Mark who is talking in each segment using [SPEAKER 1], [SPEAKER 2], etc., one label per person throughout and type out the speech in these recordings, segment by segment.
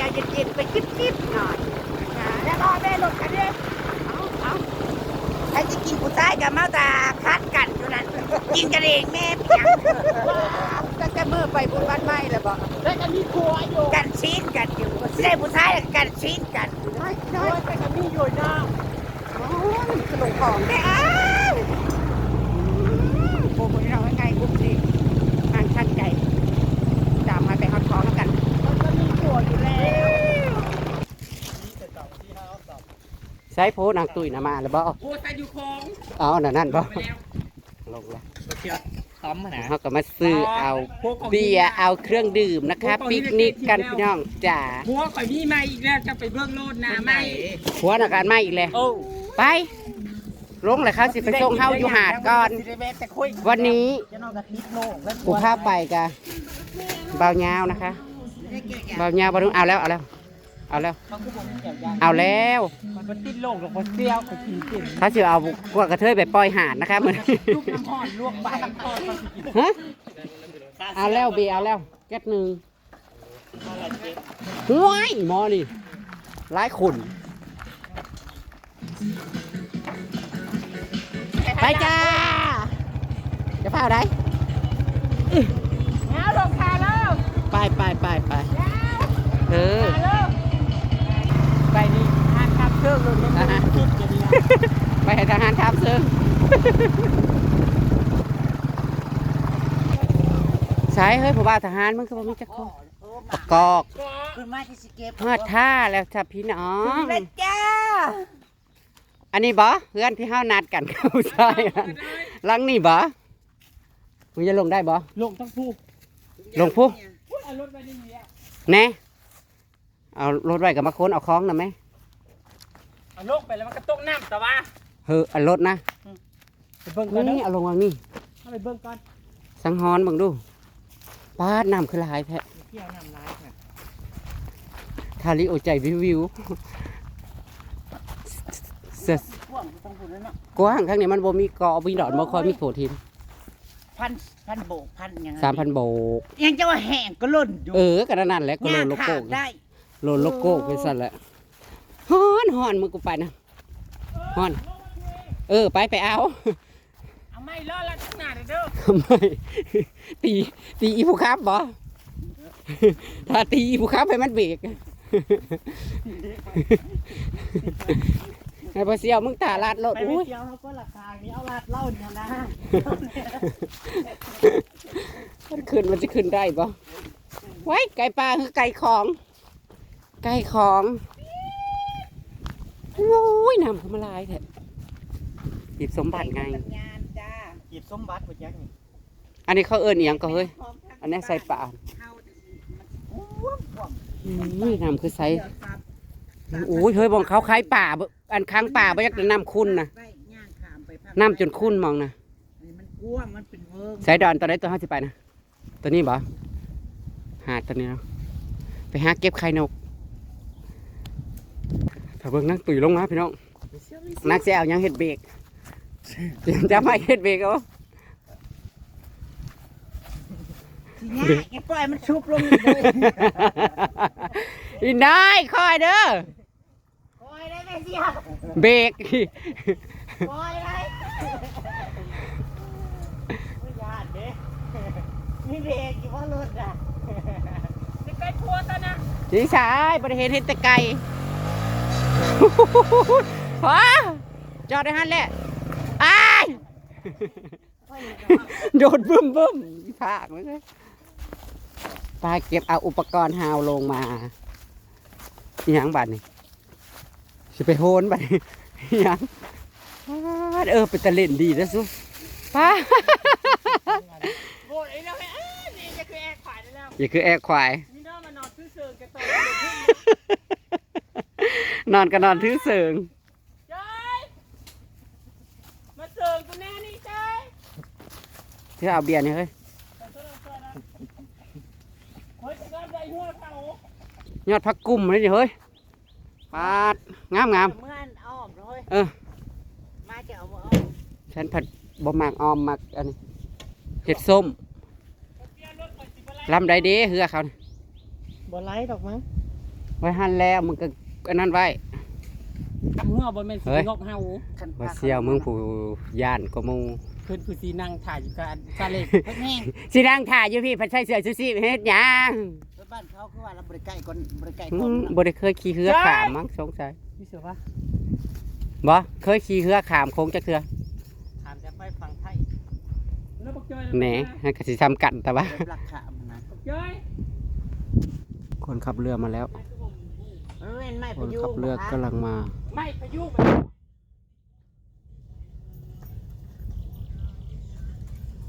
[SPEAKER 1] ยร์
[SPEAKER 2] เย็
[SPEAKER 1] นๆไปจิบๆหน่อย
[SPEAKER 2] แล้วรอแม่หลดกันดิ
[SPEAKER 1] เอาเอาใครจะกินผู้ชายกับเมาตาคัดกันอยู่นั้น กินกันเองแม่เพียงก็จะมือไปบุญบ้านไม้แล้วบอก
[SPEAKER 2] แล้วจะมีพัวอยู่
[SPEAKER 1] กันชีนกันอยู่สิได้ผู้ชายกันชีนกันน้อย
[SPEAKER 2] พั
[SPEAKER 1] น้อ
[SPEAKER 2] วยจะมีอยู่น้
[SPEAKER 1] โอ้ยขนมของแม่อ้าวโอ้โหเราให้ไงกุ๊บสิทางขั้นใจตามมาไปเอาของแล้วกันำ
[SPEAKER 2] มันก็มีพัวอยู่แล้ว
[SPEAKER 1] ใช้โพนางตุยนะมาแล้วบ่
[SPEAKER 3] โอ้แต่อยู่คง
[SPEAKER 1] เอานั่นนั่นบ่
[SPEAKER 3] ไปแล้ว
[SPEAKER 1] ลงแล้ว
[SPEAKER 3] เชียวซ้อมมานะ
[SPEAKER 1] เขาก็มาซื้อเอาเบียร์เอาเครื่องดื่มนะคะปิกนิกกันพี่น้องจ๋า
[SPEAKER 3] หัวข่อยมีมาอีกแล้วจะไปเบิ่งโลดนะไม่
[SPEAKER 1] หัวหนักการมาอีกเลย
[SPEAKER 3] โอ้
[SPEAKER 1] ไปลงเลยเขาสิไปส่งเฮาอยู่หาดก่อน
[SPEAKER 3] แต่คุย
[SPEAKER 1] วันนี้
[SPEAKER 3] จะนอนกับติดโลกแล้ว
[SPEAKER 1] กูพาไปกะเบายาวนะคะเบายาวบารุเอาแล้วเอาแล้ว เอาแล้ว
[SPEAKER 3] เขาคือผมเกี่ยวยาง
[SPEAKER 1] เอาแล้ว
[SPEAKER 3] มันก็ติดโลกหรอกเขาเสี้ยวเขากินกิน
[SPEAKER 1] เขาสิเอาพวกกระเทยไปปล่อยหาดนะคะเหมือน
[SPEAKER 3] ลูกน้ำห่อนลวกไปน้ำห่อนเขาสิกิน
[SPEAKER 1] ฮะเอาแล้วเบียร์เอาแล้วแก๊สหนึ่งห้วยหมอนี่ร้ายขุนไปจ้า จะพาอะไร
[SPEAKER 2] แล้วลงคาแล้ว
[SPEAKER 1] ไปไปไปไปเออ
[SPEAKER 2] คาแล้วไปนี่ ห้าคำเครื่องเลยนะคิดจะดี
[SPEAKER 1] ไปให้ทหารทับซึ่งใช่เฮ้ยผมว่าทหารมันก็บ่มีจักคนประกอบ
[SPEAKER 2] คุณมาที่สเก็บ
[SPEAKER 1] ฮอดท่าแล้วจ้ะพี่น้อง
[SPEAKER 2] เลยจ้า
[SPEAKER 1] อันนี้บ่เพื่อนที่เฮานัดกันเข้าใช่อันหลังนี่บ่มึงจะลงได้บ่
[SPEAKER 3] ลงทั้งผู้
[SPEAKER 1] ลงผู้
[SPEAKER 3] เอารถไปนี่เนี่ย
[SPEAKER 1] แน่เอารถไว้กับมาค้นเอาคล้องนะไหม
[SPEAKER 3] เอาลงไปแล้วมันก็ตกน้ำแต่ว่า
[SPEAKER 1] เฮ้อเอารถนะ
[SPEAKER 3] ไปเบิ่งก่อน
[SPEAKER 1] นี่
[SPEAKER 3] เนาะ
[SPEAKER 1] เอาลงวางนี่
[SPEAKER 3] เอาไปเบิ่งก่อน
[SPEAKER 1] สังหรณ์เบังดูปาดน้ำคือหลายแท้
[SPEAKER 3] เที่ยวน้ำร้ายน่ะ
[SPEAKER 1] ทาริโอใจวิววิวเสส
[SPEAKER 2] พ่วงต้องพูดแล้วเนาะ
[SPEAKER 1] กว้างข้างนี้มันบ่มีเกาะมีดอนบ่คอยมีโขดหิน
[SPEAKER 2] พันพันโบกพันยังไง
[SPEAKER 1] สามพันโบก
[SPEAKER 2] ยังจะว่าแห้งก็ล่นอยู่
[SPEAKER 1] เออกันนั่นแหละก็โล
[SPEAKER 2] ย่าง
[SPEAKER 1] โล
[SPEAKER 2] ขา
[SPEAKER 1] โก้
[SPEAKER 2] ดได้
[SPEAKER 1] โลโลโก้ไปสั่นแหละ ฮ้อนฮ้อนมือกูไปนะฮ้อน เออ ไปไปเอา
[SPEAKER 3] เอาไม่รอดแล้วทั้งหน้าเด้อ
[SPEAKER 1] ทำไมตีตีอีผู้ครับบ่ถ้าตีอีผู้ครับให้มันเบรกไอ้พอเสียวมึงตาลาดรถ
[SPEAKER 2] ไปไม่
[SPEAKER 1] อุ้ย
[SPEAKER 2] เที่ยวเขาก็ราคานี้เอาลาดเหล่าเนี่ยนะ
[SPEAKER 1] มันขึ้นมันจะขึ้นได้บ่ไว้ไก่ปลาคือไก่ของ ไก่ของ โอ้ยน้ำขึ้นมาลายแท้หยิบสมบัติไง
[SPEAKER 2] งานจ้า
[SPEAKER 3] หยิบสมบัติหมดยังนี่
[SPEAKER 1] อันนี้เขาเอิ้นอหยังก็เฮ้ย อันนี้ใส่ปลา
[SPEAKER 2] พ่วงพ่วง
[SPEAKER 1] อุ้ยน้ำคือใสโอ้ยเฮ้ยบองเขาคล้ายป่าเบิ่งอันค้างป่าบ่อยากจะน้ำคุ้นนะ
[SPEAKER 2] ได้ย่างขามไปภาค
[SPEAKER 1] น้ำจนคุ้นมองนะ
[SPEAKER 2] นี่มันกว้างมันเป็นเวิร์ก
[SPEAKER 1] ใส่ดอนตัวไหนตัวห้าสิไปนะตัวนี้บ่หาดตัวนี้เนาะไปหาเก็บไข่นกถ้า เบิ่งนั่งตุ๋ยลงมาพี่น้องนักแซวยังเห็ดเบรกเตรียมจะไม่เห็ดเบรกเอา
[SPEAKER 2] ทีเนี้ยแกปล่อยมันชุบลงอีกเลย
[SPEAKER 1] อีนายคอยเด้อ
[SPEAKER 2] ปล่อยได้ไหมเสีย
[SPEAKER 1] เบรก
[SPEAKER 2] ปล่อยได้ไม่ยากเด้มีเบรกอยู่ว่ารถอะ
[SPEAKER 3] จะไปพัวซะนะ
[SPEAKER 1] สีสายบริเห็นเห็นแต่ไก่ พอจอดได้หันแหละอ้ายโดดบึ้มบึ้มภาคเลยปลาเก็บเอาอุปกรณ์ฮาวลงมาอีหยังบัดนี่สิไปโหนบัดนี่อีหยังป๊าดเออเป็นตะเล่นดีนะสุป้า
[SPEAKER 3] โบดไอ้เราให้อ้านี่จะคือแอร์ขวายได้แล้ว
[SPEAKER 1] อย่าคือแอกควาย
[SPEAKER 3] นี่น้องมานอนซื้อเสือกระโต
[SPEAKER 1] นอนก็นอนถือเสิง
[SPEAKER 3] จ้อยมาเสือกกูแน่นี่จ้อย
[SPEAKER 1] เธอเอาเบียร์นี่เฮ้ย
[SPEAKER 3] เฮ้ยจะได้หัวเขา
[SPEAKER 1] ยอดพักกุ้มเลยนี่เฮ้ยปาดงามงาม
[SPEAKER 2] เมื่อนอ้อมเลย
[SPEAKER 1] เออ
[SPEAKER 2] มาจะเอาบ่อ้อม
[SPEAKER 1] ฉันผัดบ่มากออมมักอันนี้เห็ดส้มลำไดเด้เฮือเขานี่
[SPEAKER 3] บ่ไล่ดอกมั้ง
[SPEAKER 1] ไว้หันแล้วมึงก็ อันนั้นไว้
[SPEAKER 3] กับหัวบ่แม่นสิ
[SPEAKER 1] เฮ้ย
[SPEAKER 3] งอกเฮา
[SPEAKER 2] คัน
[SPEAKER 1] ว่าเสี่ยวมึงผู้ย่านก็มู
[SPEAKER 3] เพิ่นผู้สินั่งถ่ายอยู่กันซาเล็ก
[SPEAKER 2] เพิ่นแห้ง
[SPEAKER 1] สินั่งถ่ายอยู่พี่พันใส่เสื้อซูซี่เฮ็ดหยัง
[SPEAKER 2] เพิ่นบ้านเขาคือว่าเราบริไก่ก่อนบริไก่
[SPEAKER 1] อื
[SPEAKER 2] ก่อน
[SPEAKER 1] ม
[SPEAKER 2] เนาะ
[SPEAKER 1] บ่ได้เคยขี่เฮือขามมั้งสงสัย
[SPEAKER 3] พี่เสือปะ
[SPEAKER 1] บ่เคยขี่เฮือขามโค้งจักเทื่อ
[SPEAKER 2] ถามจะไปฟังไทย
[SPEAKER 3] แล้วบอกจ้อย
[SPEAKER 1] แหนให้ก็สิทำกันแต่ว่า
[SPEAKER 2] เริ่มรักขามนะ
[SPEAKER 3] จ้อย
[SPEAKER 1] คนขับเรือมาแล้ว
[SPEAKER 2] เออเห็นไหม
[SPEAKER 1] ค
[SPEAKER 2] พานยุ
[SPEAKER 1] ขับเรือกำลังมา
[SPEAKER 3] ไม่พายุไป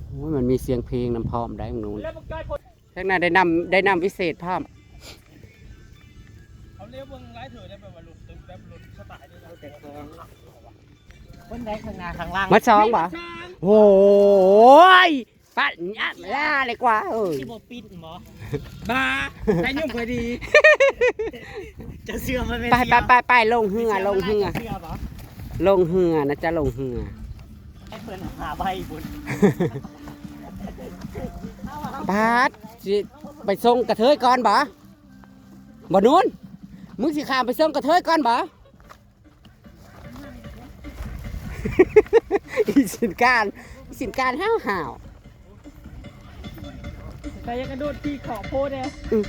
[SPEAKER 1] โอ้ยมันมีเสียงเพลงนำพร้อมได้มึงนู้น
[SPEAKER 3] แล้วบอกจ้อยคน
[SPEAKER 1] ข้างหน้าได้นำได้นำวิเศษพร้อม
[SPEAKER 3] เขาเรียกเบิ่งไล่เถือได้แบบว่าหลุดตึงแบบหลุดสไตล์นี่เราแต่แข็ง
[SPEAKER 2] เพิ่นได้ข้างหน้าข้างล่าง
[SPEAKER 1] มาสองบ่โอ้ยปัดยัดล่าเลยกว่าเอ้ย
[SPEAKER 2] ที่บ่ปิดหมอ
[SPEAKER 3] บ้าได้ยุ่งพอดี
[SPEAKER 2] จะเชื่อมันไม่
[SPEAKER 1] ไปไปไปไปลงเหือลงเหือ
[SPEAKER 2] เชื่อบ่
[SPEAKER 1] ลงเหือนะจ๊ะลงเหือ
[SPEAKER 2] ให้เพิ่นหาใบบุญ
[SPEAKER 1] บาสสิไปส่งกระเทยก่อนบ่บ่นู้นมึงสิข้ามไปส่งกระเทยก่อนบ่อีสินการอีสินการห้าวห่าว
[SPEAKER 3] แต่ยังกระโดดที่ขอโพสเนี่ย
[SPEAKER 1] อืม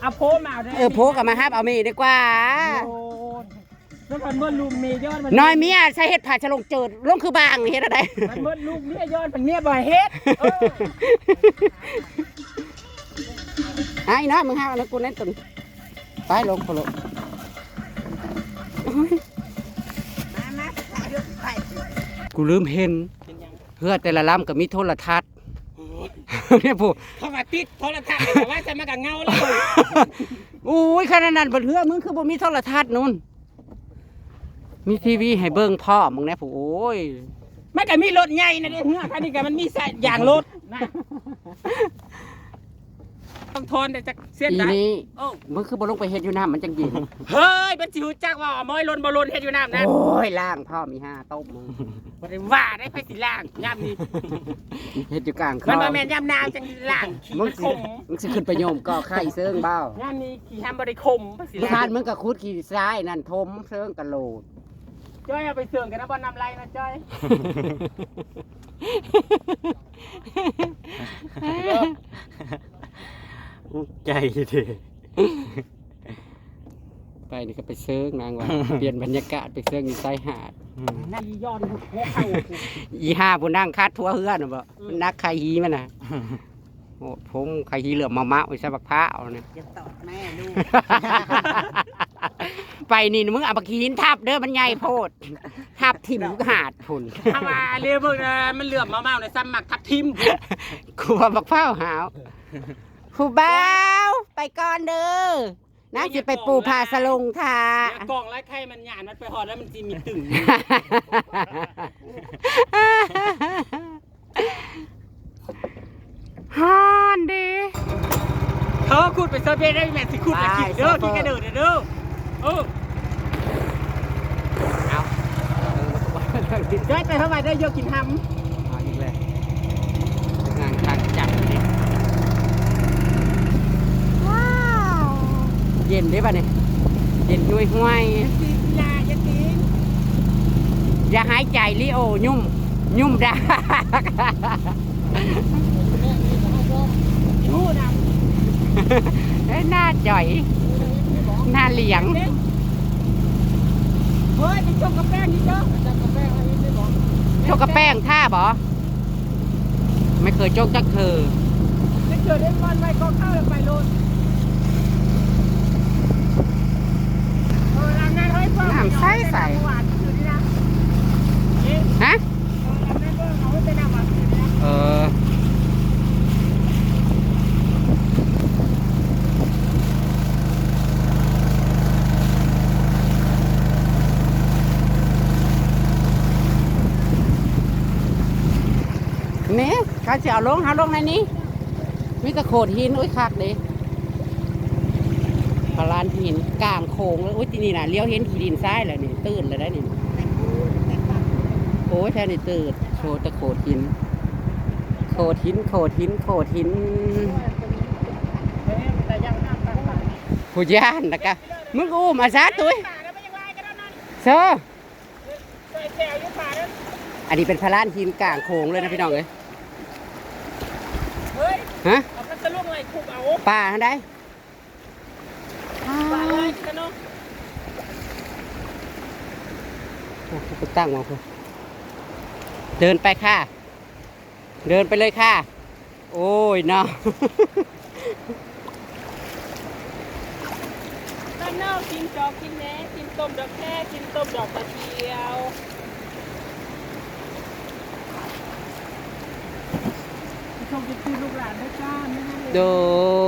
[SPEAKER 3] เอาโพมาได้
[SPEAKER 1] เออโพกับมาฮับเอามีดีกว่า
[SPEAKER 3] โอ้ยแล้วมันเมื่อลูกเมยยอดมัน
[SPEAKER 1] น้อยเมียใช้เห็ดผ่าฉลงเจิดลงคือบางนี่เฮ็ดอะไร
[SPEAKER 3] มันเมื่อลูกเมียยอดมันเมียบ่อยเฮ็ดเออ
[SPEAKER 1] ไอ้น้อยมึงห้าวแล้วกูนั่นตุนไปลงโคโล
[SPEAKER 2] มามาถ่ายรูปไป
[SPEAKER 1] กูลืมเห็น
[SPEAKER 3] เป็นยัง
[SPEAKER 1] เพื่อแต่ละลำก็มีโทรทัศน์ เนี่ยผู้
[SPEAKER 3] เขามาติดโทรทัศน์แต่ว่าจะมากับเงาเลย
[SPEAKER 1] อุ้ยขนาดนั้นบนเรือมึงคือบ่มีโทรทัศน์นู่นมีทีวีให้เบิ่งพ่อมึงแน่ผู้โอ้ย
[SPEAKER 3] มันก็มีรถใหญ่นะเด้เหือคันนี้ก็มันมีสายยางรถนะ ต้องทนแต่จะเสียน
[SPEAKER 1] อี
[SPEAKER 3] ได้
[SPEAKER 1] นี้
[SPEAKER 3] โอ้
[SPEAKER 1] มึงคือบ่ลงไปเฮ็ดอยู่น้ำมันจังเย็น
[SPEAKER 3] เฮ้ยมันจิวจักว่าหมอยลนบ่ลนเฮ็ดอยู่น้ำนะ
[SPEAKER 1] โอ้ยล่างพ่อมีห้าต้มมึง
[SPEAKER 3] บ่ได้ว่าได้ไผสิล่างย่ำนี้
[SPEAKER 1] เฮ็ดอยู่กลางคล
[SPEAKER 3] มัน
[SPEAKER 1] อง
[SPEAKER 3] บ่แม่นย่ำน้ำจังล่างขี้
[SPEAKER 1] มึง
[SPEAKER 3] มัน
[SPEAKER 1] สิ
[SPEAKER 3] คม
[SPEAKER 1] มึงสิขึ้นไปโยมก่อไข่เซิงเบ้า
[SPEAKER 3] ย่ำนี้ขี้ห้ามบ่ได้คมไผสิ
[SPEAKER 1] ผู้
[SPEAKER 3] ล่า
[SPEAKER 1] ทางนมึงก็คุดขี่ซ้ายนั่นทมเซิงกะโหลด
[SPEAKER 3] จ้อยเอาไปเสื่องกันนะบ่นำไรนะจ้อย
[SPEAKER 4] ใจเด้
[SPEAKER 1] ไปนี่ก็ไปเซิงนางว่า เปลี่ยนบรรยากาศไปเซิงอยู่ใต้หาด
[SPEAKER 3] นั่นอีย้อนหัวเข่า
[SPEAKER 1] อีห้าผู้นั่งคัดทั่วเฮือนน่ะบ่มันนักไข่ฮีมันน่ะโอ้ผมไข่ฮีเหลือมมะมะไว้ใส่บักพร้าวเนี่ย
[SPEAKER 2] จะตอดแม่ลูก
[SPEAKER 1] ไปนี่มึงเอาบักหินทับเด้อมันใหญ่โพดทับทิ่มหาดพุ่น
[SPEAKER 3] ถ้าว่าเรือเบิ่งนะมันเหลื่อมมาเมาในซ้ำหมักทับทิม
[SPEAKER 1] กลัวบักพร้าวหาว ผู้บ่าวไปก่อนเด้อนะสิไปปูพาสลงทา
[SPEAKER 3] แล้วกล่องไร้ไข่มันหยานมันไปหอดแล้วมันสิมีตึง
[SPEAKER 1] ฮอนเด้
[SPEAKER 3] เขาขุดไปเซอร์เบได้แม่สิขุดไปกินเด้อกินกระเดิดเด้อเออ
[SPEAKER 1] เอาเออมันก็บ่ได้
[SPEAKER 3] ได้แต่เท่าไหร่ได้เยอะกินท
[SPEAKER 1] เอาอีกเลยงานการจับนี่ว้าว เย็นได้ป่ะเนี่ยเย็นด้วยห้วย
[SPEAKER 3] ยาอย่ากิน
[SPEAKER 1] อย่าหายใจลิโอยุ่ม ยุ่มดาก
[SPEAKER 3] ชู้น
[SPEAKER 1] เอ้ยหน้าจ่อย หน้าเหลียง
[SPEAKER 3] เฮ้ยไปชมกาแฟนี่เด้อชมกาแฟอันนี้ได้บอก
[SPEAKER 1] โชกกระแป้งท่าบอไม่เคยโจกจักเธอ
[SPEAKER 3] ไม่เกิดได้ก้อนไว้ก็เข้าไปโลด น้ำใสใส่ฮะ
[SPEAKER 1] เออเนี่ยการจะเอาลงหอาลงในนี้ มีตะโขดหินอุ้ยคักเลย พลานหินกลางโค้งเลยอุ้ยที่นี่น่ะเลี้ยวเห็นขีดินซ้ายเลยนี่ตื่นเลยได้นี่โอ้ยแท้นี่ตื่นโชว์แตะโขดหิน โขดหินโขดหินโขดหิน
[SPEAKER 3] เฮ้ยแต่ยังห้ามปากปาก
[SPEAKER 1] ผู้ย่านนะกะมึงกูมาซะตุ้ย
[SPEAKER 3] ป่าแล้วไม่ยังไงกันนั่น
[SPEAKER 1] เซอ
[SPEAKER 3] ใส่แถวอยู่ป่านั้น
[SPEAKER 1] อันนี้เป็นพลานหินกลางโค้งเลยนะพี่น้องเอ้ย
[SPEAKER 3] เฮ้ย
[SPEAKER 1] ฮะ
[SPEAKER 3] เอาพัสดุอะไรคุกเอา
[SPEAKER 1] ป่าทางใด
[SPEAKER 3] ป่าเลย กันเนาะ
[SPEAKER 1] โอ้โหกูตั้งมาคุณเดินไปค่ะ เดินไปเลยค่ะ โอ้ยเนาะ
[SPEAKER 3] ด้านนอกกินจอกกินแหนกินต้มดอกแค่กินต้มดอกกระเทียว ชมจะคือลูกหลานได้จ้าไม่ให้
[SPEAKER 1] โดย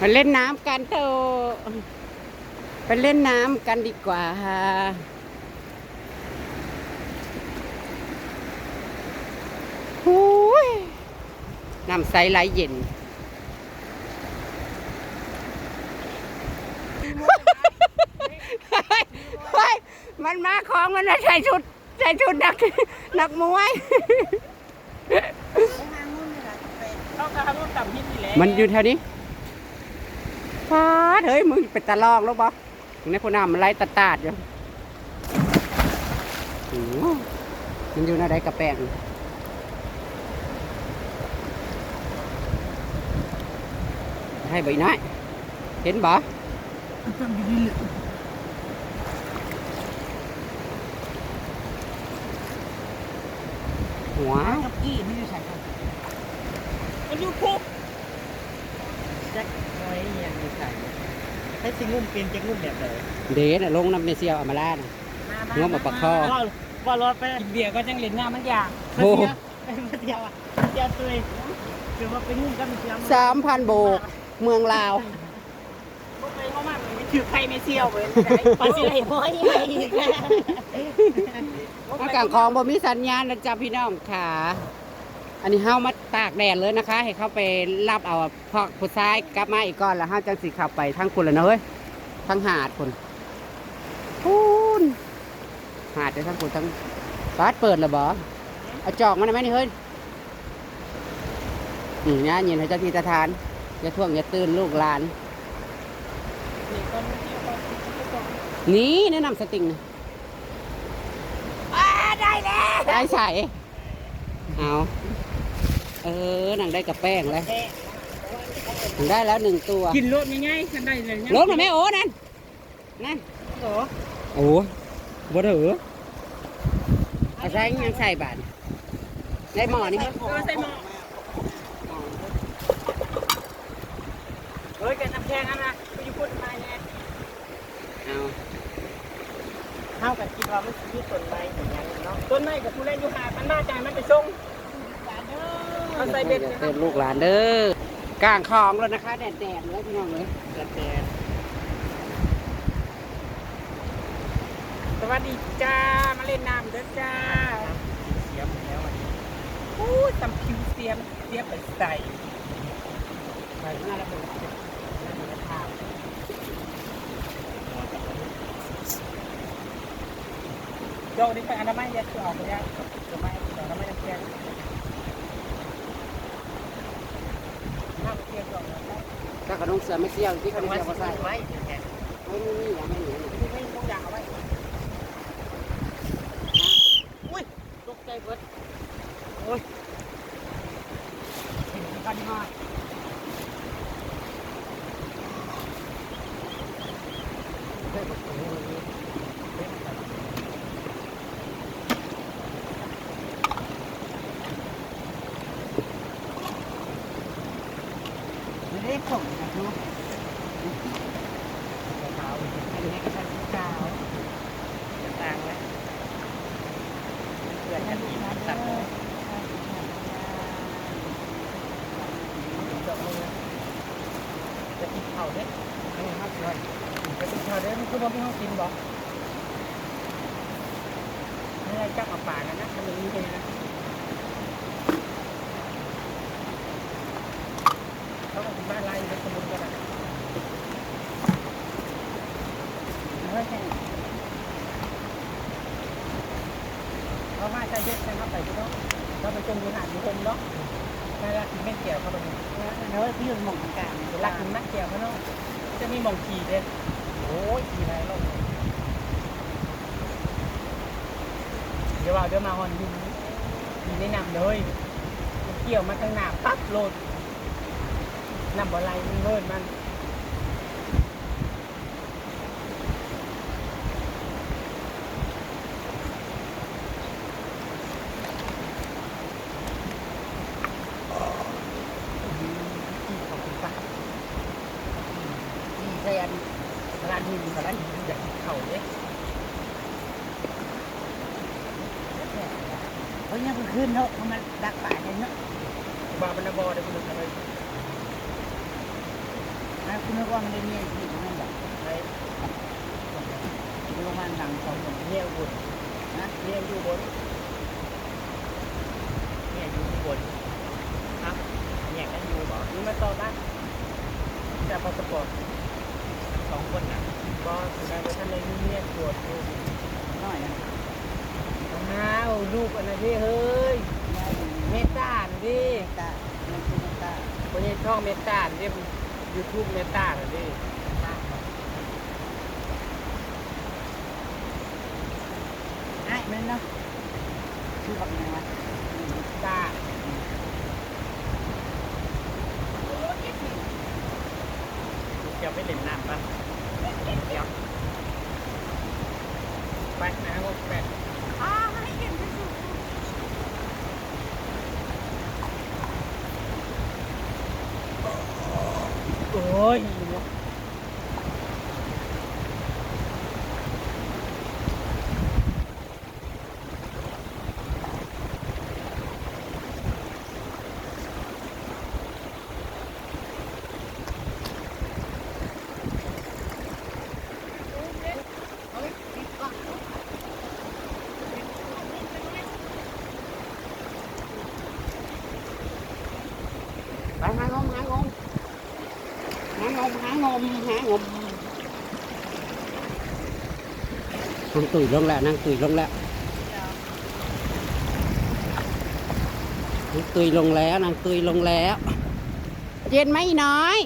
[SPEAKER 1] มาเล่นน้ำกันเถอะไปเล่นน้ำกันดีกว่าหูยน้ำใสไหลเย็น เฮ้ย มันมาของมันน่ะใส่ชุดใส่ชุดนักนักมวย
[SPEAKER 3] ต้องการรุ่นต่ำหินนี่แหละ
[SPEAKER 1] มันอยู่แถวนี้ ฟาเฮ้ยมึงเป็นตะลองแล้วบ่ในพวกน้ำมันไล่ตาตาดอยู่มันอยู่ในใดกระแปงให้ใบน้อยเห็นบ่หัว
[SPEAKER 4] กับกี้ไม่ได้ใส่ครับ
[SPEAKER 3] มันอยู่คุก
[SPEAKER 4] แจ็คน้อยยังไม่ใส่ ให้สิงุ่มเป็นแจ็คงุ่มแบบไหน
[SPEAKER 1] เดน่ะลงน้ำในเซียวเอามาล่านะงุ่มแบบปากคอ
[SPEAKER 4] ว่าว่ารถไป
[SPEAKER 3] กินเบียร์ก็จังเล่นน้ำมันอยาก
[SPEAKER 1] โอ้โห
[SPEAKER 4] มาเที่ยวอะมาเที่ยวตัวเองคือว่าไปงุ่มกันเที่ยว
[SPEAKER 1] สามพันโบกเมืองลาว
[SPEAKER 3] พวกไปเขามากเลยถือใครไม่เซี่ยวเลย
[SPEAKER 4] ปาสิไหลห้อยอีก
[SPEAKER 1] อากาศของบ่มีสัญญาณนะจ๊ะพี่น้องค่ะ อันนี้เฮามาตากแดดเลยนะคะ ให้เขาไปรับเอาพอกผู้ชายกลับมาอีกก่อนแล้วเฮาจังสิขับไปทั้งคุณแล้วนะเฮ้ยทั้งหาดคุณพูนหาดจะทั้งคุณทั้งบาสเปิดแล้วบ่เอาจอกมาได้ไหมนี่เฮ้ยนี่นะยินให้เจ้าที่เจ้าทานอย่าท่วงอย่าตื่นลูกหลาน นี่แนะนำสติงนะ
[SPEAKER 2] ได้แล้ว
[SPEAKER 1] ได้ใส่เอา เออหนังได้กับแป้งเลยหนังได้แล้วหนึ่งตัว
[SPEAKER 3] กินรถง่ายๆฉันได้เลย
[SPEAKER 1] ลงหน่อยแม่โอ้นั่นนั่น
[SPEAKER 3] โอ้
[SPEAKER 1] โอ้บ่ถือเอาใส่ยังใส่บาทได้หม้อนี่มั้ย
[SPEAKER 3] ใส่หม้อเฮ้ยแกน้ำแข็งอันนะไปอยู่คนไทยเนี่ย
[SPEAKER 1] เอา
[SPEAKER 4] เท่ากับคิดว่ามันคือต้นไม้อย่างเงี้ยเนาะ
[SPEAKER 3] ต้นไม้กับผู้เล่นอยู่หาดมันมาจ่ายมันไปส่ง เอาใส่เบ็ดนะค
[SPEAKER 1] เติ
[SPEAKER 3] รับ
[SPEAKER 1] มลูกหลานเด้อกลางคลองแล้วนะคะแดดๆเลยพี่น้องเลย
[SPEAKER 4] แต่แต่
[SPEAKER 3] สวัสดีจ้า มาเล่นน้ำเด้อจ้า
[SPEAKER 4] เสียมแล้วอันนี้
[SPEAKER 3] อู้ตำผิวเสียมเสียมไปใส่
[SPEAKER 1] ใส่หน้าแล้วเป็นข้าว
[SPEAKER 3] โยกนี่ไปอนามัยยัดคือออกไปยังอนามัยอนามัยยัดแกงน้ำเทียมก่อนนะครับ
[SPEAKER 1] ถ้าขนมเสือไม่เสี่ยวที่เขาไม่
[SPEAKER 4] มัน
[SPEAKER 1] เสี่ยว
[SPEAKER 4] สิ
[SPEAKER 1] เขาใส่
[SPEAKER 4] ไม้แค่
[SPEAKER 1] ไม่มีอย่างไม่มี
[SPEAKER 3] ที่ไม่ต้องอย่างเอาไว้
[SPEAKER 4] ตกใจเบิด
[SPEAKER 3] เห็นกันมาก
[SPEAKER 1] ไม่ได้ส่งนะทุก
[SPEAKER 4] ขาว
[SPEAKER 1] อันนี้ก็เป็นเจ้า
[SPEAKER 4] ต่างแล้วเพื่อนกันอีกตัดเลย จะกินข้าวเด้ไม่ห้าสิบจะกินข้าวเด้มันคือว่าไม่ห้ากินบ่เออ
[SPEAKER 3] อะไรจับเอาป่ากันนะทำอย่างนี้เลยนะเขาก็ถึงบ้านไล่ไปสมุนกันนะ
[SPEAKER 2] เฮ้ยแค่
[SPEAKER 3] เขามาใจเย็นใช่ไหมไปที่น้องเราไปจมอยู่หาดอยู่คนเนาะ น่ารักถึงแม่เกี่ยวเขาไปนี่
[SPEAKER 2] เฮ้ยพี่อยู่หม่องกลาง
[SPEAKER 3] เวลาถึงแม่เกี่ยวเขาเนาะจะมีหมองขี่เลยโอ้ยขี่ไรลงเดี๋ยวว่าเดี๋ยวมาฮอนดินขี่ได้นำเลยเกี่ยวมาข้างหน้าปั๊บโหลดนำบ่อไรมันเลิศมัน ขอบคุณป้า
[SPEAKER 2] นี่ใส่อัน
[SPEAKER 3] ร้านหินกับร้านหินอยากกินเข่าเลย
[SPEAKER 2] เฮ้ยยังก็ขึ้นเนาะมันดักป่าเนี่ยเนาะ
[SPEAKER 3] บาบรรณบอได้คุณลุงอะไร
[SPEAKER 2] นะคุณนึกว่ามันได้มีที่นั่นแบบ
[SPEAKER 3] ใน
[SPEAKER 2] ลงมาหลังสองคน
[SPEAKER 3] เนี่ยบุญ
[SPEAKER 2] นะ
[SPEAKER 3] เนี่ยอยู่บนเนี่ยอยู่บนครับเนี่ยกันอยู่บ่นี่มาต่อบ้านจะพอสปอร์ตสอง คนน่ะก็สุดท้ายท่านเลยเนี่ยตรวจดู
[SPEAKER 2] น้อยนะ
[SPEAKER 3] อ้าวลูกอันนั้นดิเฮ้ยเมตตาดิ
[SPEAKER 2] ตามันคือตา
[SPEAKER 3] คนนี้ช่องเมตตาเรียกยูทูบเมตตาน่ะดิ
[SPEAKER 2] ไอ้แมันเนาะคือแบบไงวะ
[SPEAKER 3] ตาเดี๋ยวไปเล่นน้ำป่ะเดี๋ยวไปนะพวกแปด
[SPEAKER 2] อ้าให้เห็นที่สุด
[SPEAKER 3] โอ้ยไปหางมหางมหา งมหางม
[SPEAKER 1] นั่งตุยลงแล้วนั่งตุยลงแล้วนั่งตุยลงแล้วนั่งตุยลงแล้ว เย็นไหมน้อย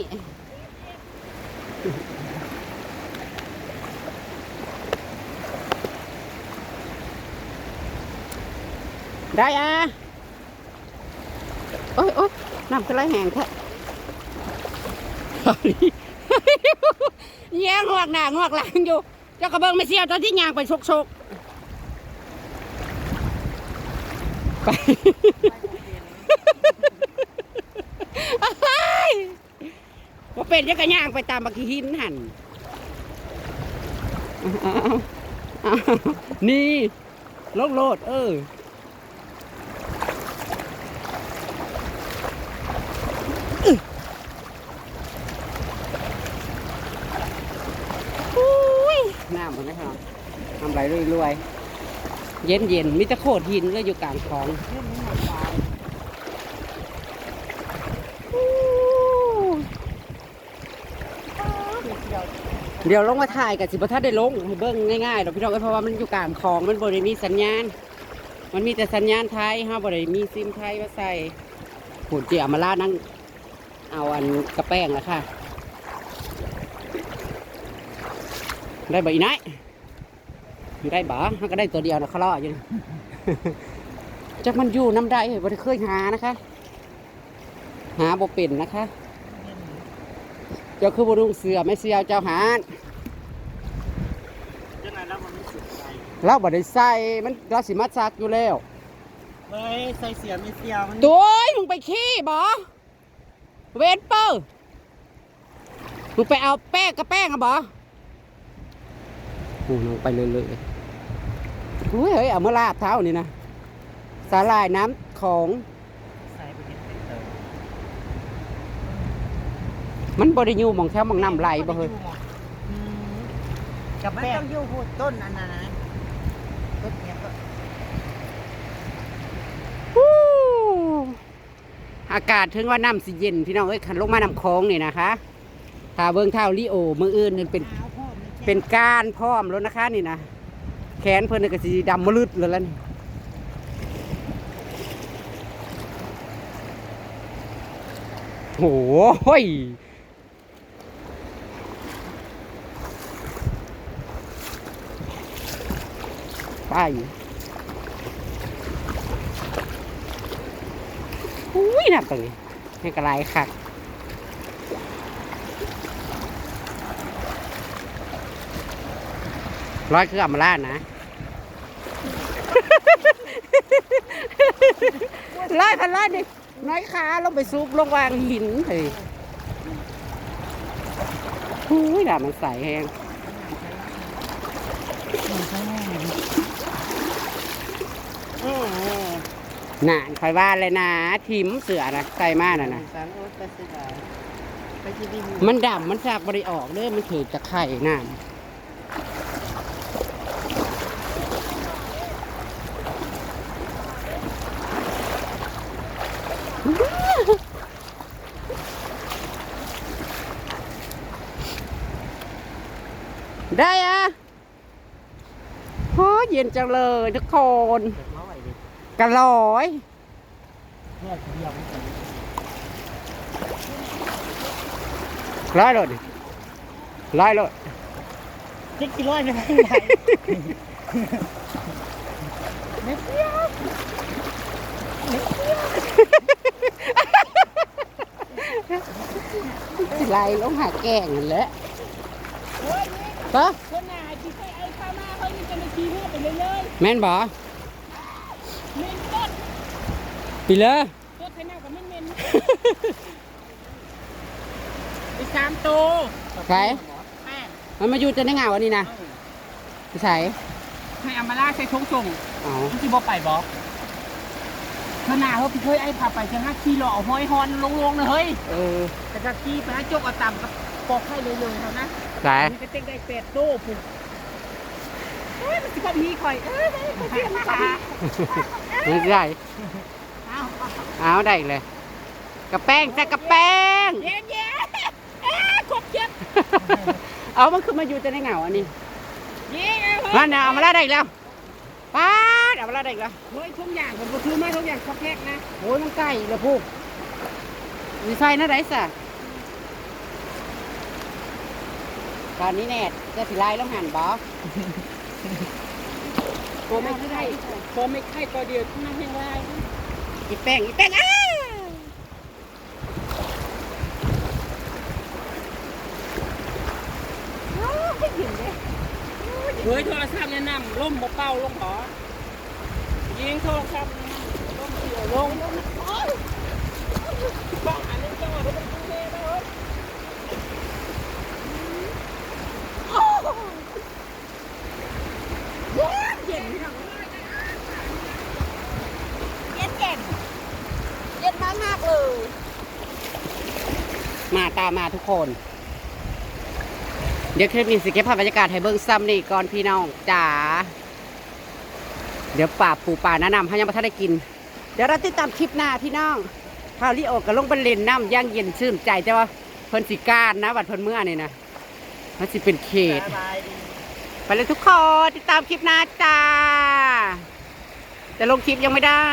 [SPEAKER 1] ได้อะโอ๊ยโอ๊ยน้ำกระไรแห้งแท้ แย่งหวกหน้าหวกหลังอยู่ เจ้ากระเบิงไม่เสียวตอนที่ยางไปชกชกไปว่าเป็นยังกระย่างไปตามบักหินหันนี่โลกโลด เออยน้ำมันนะครับ ทำไรรวยๆ เย็นเย็นๆมิจะโคตรหินเลยอยู่กลางคลองเดี๋ยวลงมาถ่ายกับสิบทัดได้ลงให้เบิ้งง่ายๆดอกพี่น้องเอ้ยเพราะว่ามันอยู่กลางคลองมันบริมีสัญญาณ มันมีแต่สัญญาณไทยห้าบริมีซิมไทยมาใส่หุ่นเจียมาลาดนั่งเอาอันกระแป้งแล้วค่ะ ได้บ่อีน้ อยได้บ่มันก็ได้ตัวเดียวนะเขาล่ออยู่นี่จักมันอยู่น้ำได้บ่ได้เคยหานะคะ หาบ่เป็นนะคะ เจ้าคือบ่รุงเสือไม่เสียวเจ้าหาน
[SPEAKER 3] เจ้านายแล้วมันไม่สุดใจ
[SPEAKER 1] เราบ่ได้ใส่มันเราสิมาซักอยู่แล้ว
[SPEAKER 3] เฮ้ยใส่เสียไม่เสียมัน
[SPEAKER 1] ตัวเอ้ยมึงไปขี้บ่เวนเปอร์มึงไปเอาแป้งกับแป้งอะบ่โอ้ลงไปเลยเลยๆ อุ้ยเฮ้ยเอามาลาบเท้านี่นะสาลายน้ำของ
[SPEAKER 3] มั
[SPEAKER 1] นบริยูมองแถวมองน้ำไหลบ่เฮ้ย
[SPEAKER 2] มันต้องยูพูต้นอันนั้น
[SPEAKER 1] อากาศถึงว่าน้ำสิเย็นพี่น้องเอ้ยขันลงมาน้ำคลองนี่นะคะถ้าเบิ้งเท่าลิโอมืออื่นเป็นเป็นการพร้อมแล้วนะคะนี่นะ แขนเพิ่นนี่ก็สีดำมะลึดเลยแล้วนี่โอ้ยไปอุ้ยน่าตื่นให้กระไรคักร้อยคืออัมรานะ ร้อยพันร้อยนี่น้อยขาลงไปซุกลงวางหินเฮ้ยอุ้ยด่ามันใสแหงน่ะคอยว่าเลยนะทิมเสือนะใส่มากนะนะมันดำมันจากบริออกเด้อมันถือจะไข่น้ำ ได้อะโอ้เย็นจังเลยทุกคน
[SPEAKER 4] เด็กน้อยดิ
[SPEAKER 1] กระลอย
[SPEAKER 4] เนี่ยเดียว
[SPEAKER 1] ร้อยโลดดิร้อยโลด
[SPEAKER 4] จิ๊กกี่ร้อยไม่ได้ไหน
[SPEAKER 1] สิไล่ลงหาแกงนั่นแหละ ปะ
[SPEAKER 3] คนหนาที่ใส่ไอ้ข้าวหน้าเขายังจะมาขี่เรือไปเรื่อย
[SPEAKER 1] แม่นบ่
[SPEAKER 3] ๆเมนต้น
[SPEAKER 1] ปีเลย
[SPEAKER 3] ต้นไทยหน้ากับเมนเมนไปสามตัว
[SPEAKER 1] ใส่
[SPEAKER 3] แป้ง
[SPEAKER 1] มันมาอยู่จะได้เหงาวันนี้นะใส่
[SPEAKER 3] ให้อามาล่าใส่ทงส่ง
[SPEAKER 1] เอา
[SPEAKER 3] พี่บอไปบอกขนาดเขาพี่เคยไอ้พาไปจะห้าขี่หล่อห้อยฮอนลงๆเลยเฮ้ย
[SPEAKER 1] เออ
[SPEAKER 3] แต่ถ้าขี่ไปให้จกเอาต่ำกับปอกให้เลยเลยเท่านะ
[SPEAKER 1] ใส่
[SPEAKER 3] มันก็เต็งได้เป็ดโต้ปุ๊บเอ้ยมันสิบพีข่อย เอ้ยไม่เทียมค่ะ
[SPEAKER 1] ไม่ได้
[SPEAKER 3] เอา
[SPEAKER 1] เอาได้อีกเลยกระแป้งจะกระแป้ง
[SPEAKER 3] เย็นเย็นเอ้ยครบเจ็บ
[SPEAKER 1] เอามันคือมาอยู่จะได้เหงาอันนี้
[SPEAKER 3] ยิงเอา
[SPEAKER 1] นั่นน่ะเอามาแล้วได้อีกแล้วป้าดเอามาแล้วได้อีกแล้ว
[SPEAKER 3] เฮ้ยทุกอย่างผมก็ซื้อมาทุกอย่างครบแพ็กนะ
[SPEAKER 1] โอ้ยมันใกล้แล้วพูกมีไฟนะไรสะ ตอนนี้แน่จะสิไล่ลงหันบอ
[SPEAKER 3] ตัวไม่ไข่ตัวไม่ไข่ตัวเดียวที่นั่นแห้งไร
[SPEAKER 1] อีแป้งอีแป้งอ้า
[SPEAKER 3] เฮ้ยโทรศัพท์แนะนำล่มบ่เป่าลงหอยิงโทรศัพท์แนะนำล่มเสียวลงบ้าอันนี้จังหวะที่มันตุ้งเล่ไปเฮ้ย
[SPEAKER 2] เย็นพี่น้องเย็นเย็นเย็นมากมากๆเลย
[SPEAKER 1] มาทุกคน เดี๋ยวคลิปนี้สิเก็บภาพบรรยากาศให้เบิ่งซ้ำนี่ก่อนพี่น้องจ๋าเดี๋ยวป่าปูป่าแนะนำให้ยังไม่ทันได้กิน เดี๋ยวเราติดตามคลิปหน้าพี่น้องพาลิโอกับลงบันเลนน้ำย่างเย็นชื่นใจแต่ว่าเพิ่นสิกานนะบัดเพิ่นเมื่อนี่นะมันสิเป็นเขต ไปเลยทุกคนติดตามคลิปหน้าจ้า แต่ลงคลิปยังไม่ได้